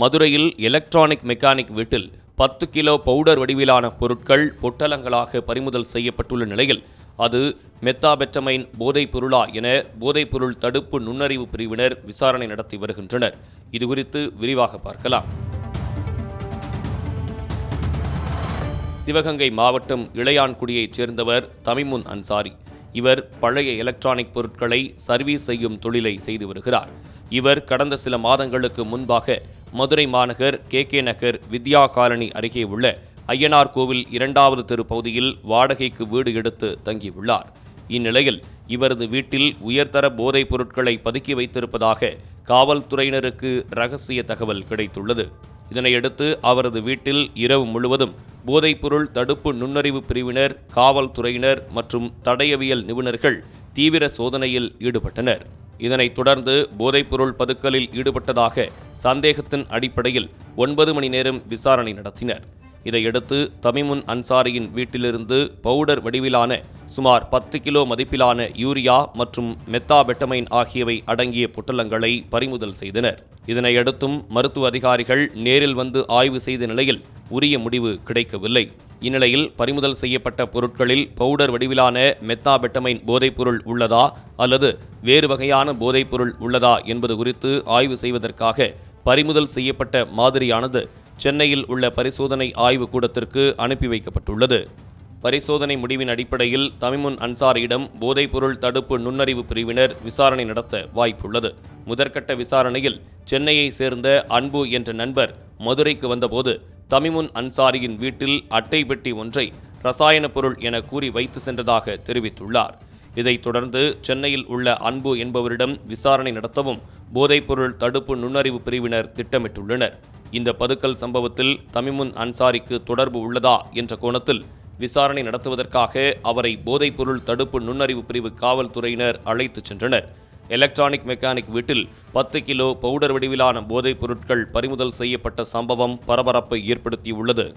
மதுரையில் electronic mechanic வீட்டில் பத்து கிலோ பவுடர் வடிவிலான பொருட்கள் பொட்டலங்களாக பறிமுதல் செய்யப்பட்டுள்ள நிலையில் அது மெத்தாபெட்டமைன் போதைப் பொருளா என போதைப்பொருள் தடுப்பு நுண்ணறிவு பிரிவினர் விசாரணை நடத்தி வருகின்றனர். இதுகுறித்து விரிவாக பார்க்கலாம். சிவகங்கை மாவட்டம் இளையான்குடியைச் சேர்ந்தவர் தமிமுன் அன்சாரி. இவர் பழைய எலக்ட்ரானிக் பொருட்களை சர்வீஸ் செய்யும் தொழிலை செய்து வருகிறார். இவர் கடந்த சில மாதங்களுக்கு முன்பாக மதுரை மாநகர் K K Nagar Vidya colony அருகே உள்ள ஐயனார் கோவில் இரண்டாவது தெரு பகுதியில் வாடகைக்கு வீடு எடுத்து தங்கியுள்ளார். இந்நிலையில் இவரது வீட்டில் உயர்தர போதைப் பொருட்களை பதுக்கி வைத்திருப்பதாக காவல்துறையினருக்கு ரகசிய தகவல் கிடைத்துள்ளது. இதனையடுத்து அவரது வீட்டில் இரவு முழுவதும் போதைப்பொருள் தடுப்பு நுண்ணறிவு பிரிவினர் காவல்துறையினர் மற்றும் தடயவியல் நிபுணர்கள் தீவிர சோதனையில் ஈடுபட்டனர். இதனைத் தொடர்ந்து போதைப்பொருள் பதுக்கலில் ஈடுபட்டதாக சந்தேகத்தின் அடிப்படையில் ஒன்பது மணி நேரம் விசாரணை நடத்தினர். இதையடுத்து தமிமுன் அன்சாரியின் வீட்டிலிருந்து பவுடர் வடிவிலான சுமார் பத்து கிலோ மதிப்பிலான யூரியா மற்றும் மெத்தாபெட்டமைன் ஆகியவை அடங்கிய புட்டலங்களை பறிமுதல் செய்தனர். இதனையடுத்தும் மருத்துவ அதிகாரிகள் நேரில் வந்து ஆய்வு செய்த நிலையில் உரிய முடிவு கிடைக்கவில்லை. இந்நிலையில் பறிமுதல் செய்யப்பட்ட பொருட்களில் பவுடர் வடிவிலான மெத்தாபெட்டமைன் போதைப்பொருள் உள்ளதா அல்லது வேறு வகையான போதைப்பொருள் உள்ளதா என்பது குறித்து ஆய்வு செய்வதற்காக பறிமுதல் செய்யப்பட்ட மாதிரியானது சென்னையில் உள்ள பரிசோதனை ஆய்வு கூடத்திற்கு அனுப்பி வைக்கப்பட்டுள்ளது. பரிசோதனை முடிவின் அடிப்படையில் தமிமுன் அன்சாரியிடம் போதைப்பொருள் தடுப்பு நுண்ணறிவு பிரிவினர் விசாரணை நடத்த வாய்ப்புள்ளது. முதற்கட்ட விசாரணையில் சென்னையை சேர்ந்த அன்பு என்ற நண்பர் மதுரைக்கு வந்தபோது தமிமுன் அன்சாரியின் வீட்டில் அட்டை பெட்டி ஒன்றை ரசாயன பொருள் என கூறி வைத்து சென்றதாக தெரிவித்துள்ளார். இதைத் தொடர்ந்து சென்னையில் உள்ள அன்பு என்பவரிடம் விசாரணை நடத்தவும் போதைப்பொருள் தடுப்பு நுண்ணறிவு பிரிவினர் திட்டமிட்டுள்ளனர். இந்த பதுக்கல் சம்பவத்தில் தமிமுன் அன்சாரிக்கு தொடர்பு உள்ளதா என்ற கோணத்தில் விசாரணை நடத்துவதற்காக அவரை போதைப்பொருள் தடுப்பு நுண்ணறிவு பிரிவு காவல்துறையினர் அழைத்துச் சென்றனர். எலக்ட்ரானிக் மெக்கானிக் வீட்டில் பத்து கிலோ பவுடர் வடிவிலான போதைப் பொருட்கள் பறிமுதல் செய்யப்பட்ட சம்பவம் பரபரப்பை ஏற்படுத்தியுள்ளது.